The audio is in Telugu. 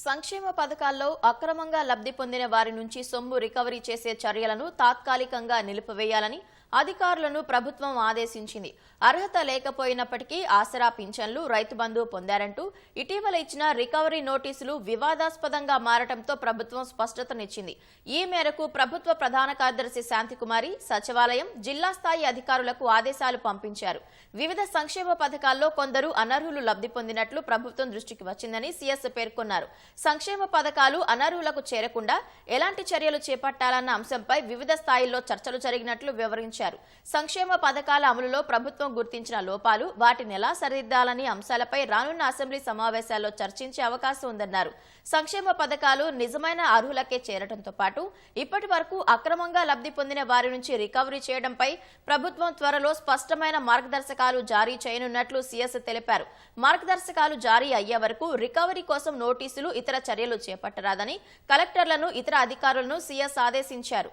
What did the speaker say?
సంక్షేమ పథకాల్లో అక్రమంగా లబ్ధి పొందిన వారి నుంచి సొమ్ము రికవరీ చేసే చర్యలను తాత్కాలికంగా నిలిపివేయాలని అధికారులను ప్రభుత్వం ఆదేశించింది. అర్హత లేకపోయినప్పటికీ ఆసరా పింఛన్లు రైతు బంధు పొందారంటూ ఇటీవల ఇచ్చిన రికవరీ నోటీసులు వివాదాస్పదంగా మారటంతో ప్రభుత్వం స్పష్టతనిచ్చింది. ఈ మేరకు ప్రభుత్వ ప్రధాన కార్యదర్శి శాంతికుమారి సచివాలయం జిల్లా స్థాయి అధికారులకు ఆదేశాలు పంపించారు. వివిధ సంక్షేమ పథకాల్లో కొందరు అనర్హులు లబ్ధి పొందినట్లు ప్రభుత్వం దృష్టికి వచ్చిందని సీఎస్ పేర్కొన్నారు. సంక్షేమ పథకాలు అనర్హులకు చేరకుండా ఎలాంటి చర్యలు చేపట్టాలన్న అంశంపై వివిధ స్థాయిల్లో చర్చలు జరిగినట్లు వివరించారు. సంక్షేమ పథకాల అమలులో ప్రభుత్వం గుర్తించిన లోపాలు వాటిని ఎలా సరిదిద్దాలని అంశాలపై రానున్న అసెంబ్లీ సమావేశాల్లో చర్చించే అవకాశం ఉందన్నారు. సంక్షేమ పథకాలు నిజమైన అర్హులకే చేరడంతో పాటు ఇప్పటి వరకు అక్రమంగా లబ్ధి పొందిన వారి నుంచి రికవరీ చేయడంపై ప్రభుత్వం త్వరలో స్పష్టమైన మార్గదర్శకాలు జారీ చేయనున్నట్లు సీఎస్ తెలిపారు. మార్గదర్శకాలు జారీ అయ్యే వరకు రికవరీ కోసం నోటీసులు ఇతర చర్యలు చేపట్టరాదని కలెక్టర్లను ఇతర అధికారులను సీఎస్ ఆదేశించారు.